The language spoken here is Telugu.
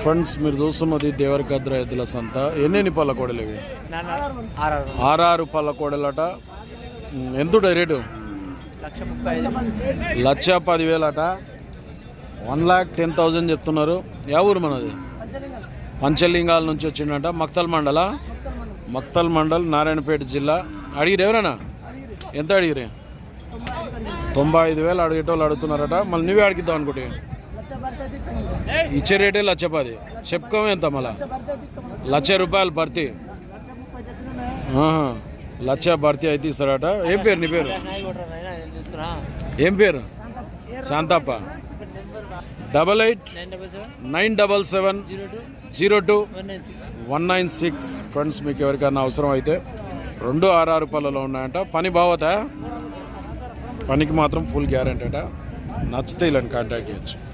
ఫ్రెండ్స్ మీరు చూస్తున్నది దేవరకద్ర ఎద్దుల సంత. ఎన్ని పళ్ళ కోడలు ఇవి ఆరారు. పళ్ళ కోడలట ఎంత రేటు? లక్ష పదివేలట. వన్ లాక్ టెన్ థౌజండ్ చెప్తున్నారు. యా ఊరు మనది? పంచలింగాల నుంచి వచ్చిండంట మక్తల్ మండల? మక్తల్ మండల్ నారాయణపేట జిల్లా. అడిగిరు ఎవరైనా ఎంత అడిగిరే తొంభై ఐదు వేలు అడిగేటోళ్ళు అడుగుతున్నారట. మళ్ళీ నువ్వే అడిగిద్దాం అనుకుంటే. ఇచ్చే రేటే లక్ష పది. చెప్పుకోమే ఎంత మళ్ళా? లక్ష రూపాయలు భర్తీ. లక్ష భర్తీ అయితే ఇస్తారట. ఏం పేరు నీ పేరు? ఏం పేరు? Shantappa. Double eight nine double seven zero two one nine six. Friends మీకు ఎవరికైనా అవసరం అయితే రెండు ఆరు పళ్ళలో ఉన్నాయంట. పని బావతా పనికి మాత్రం ఫుల్ గ్యారంటీ అట. నచ్చితే ఇలాంటి కాంటాక్ట్ చేయొచ్చు.